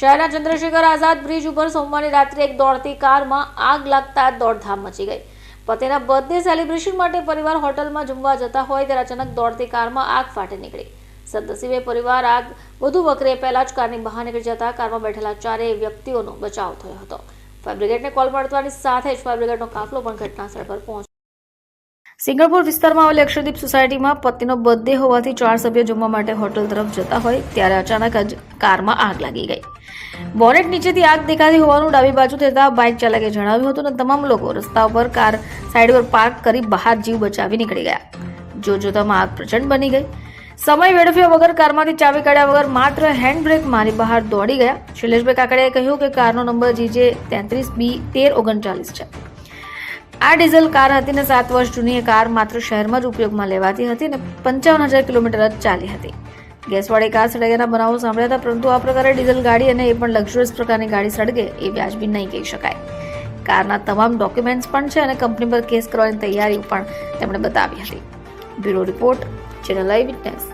શહેરના ચંદ્રશેખર આઝાદ બ્રિજ ઉપર સોમવારે રાત્રે એક દોડતી કારમાં આગ લાગતા દોડધામ મચી ગઈ. પતિના બર્થડે સેલિબ્રેશન માટે પરિવાર હોટલમાં જમવા જતા હોય ત્યારે અચાનક દોડતી કારમાં આગ ફાટી નીકળી. સદનસીબે પરિવાર આગ વધુ વકરે પહેલા જ કારની બહાર નીકળી જતા કારમાં બેઠેલા ચારેય વ્યક્તિઓનો બચાવ થયો હતો. ફાયર બ્રિગેડને કોલ મળતાની સાથે જ ફાયર બ્રિગેડનો કાફલો પણ ઘટનાસ્થળ પર પહોંચ્યો. સિંગણપુર વિસ્તારમાં આવેલી અક્ષરદીપ સોસાયટીમાં પતિનો બર્થડે હોવાથી ચાર સભ્યો જમવા માટે હોટલ તરફ જતા હોય ત્યારે અચાનક જ કારમાં આગ લાગી ગઈ. બોનેટ નીચેથી આગ દેખાતી હોવાનું ડાબી બાજુ થતા બાઇક ચાલકે જણાવ્યું હતું અને તમામ લોકો રસ્તા ઉપર કાર સાઈડ પર પાર્ક કરી બહાર જીવ બચાવી નીકળી ગયા. જો જોતામાં આગ પ્રચંડ બની ગઈ. સમય વેડફ્યા વગર કારમાંથી ચાવી કાઢ્યા વગર માત્ર હેન્ડ બ્રેક મારી બહાર દોડી ગયા. શૈલેષભાઈ કાકડિયાએ કહ્યું કે કારનો નંબર જીજે તેત્રીસ બી તેર ઓગણચાલીસ છે. આ ડીઝલ કાર હતી ને સાત વર્ષ જૂની એ કાર માત્ર શહેરમાં જ ઉપયોગમાં લેવાતી હતી અને પંચાવન હજાર કિલોમીટર જ ચાલી હતી. ગેસવાળી કાર સળગ્યાના બનાવો સાંભળ્યા હતા, પરંતુ આ પ્રકારે ડીઝલ ગાડી અને એ પણ લક્ઝરિયસ પ્રકારની ગાડી સળગે એ વ્યાજબી નહીં કહી શકાય. કારના તમામ ડોક્યુમેન્ટ્સ પણ છે અને કંપની પર કેસ કરવાની તૈયારી પણ તેમણે બતાવી હતી. Bureau report, channel eye witness.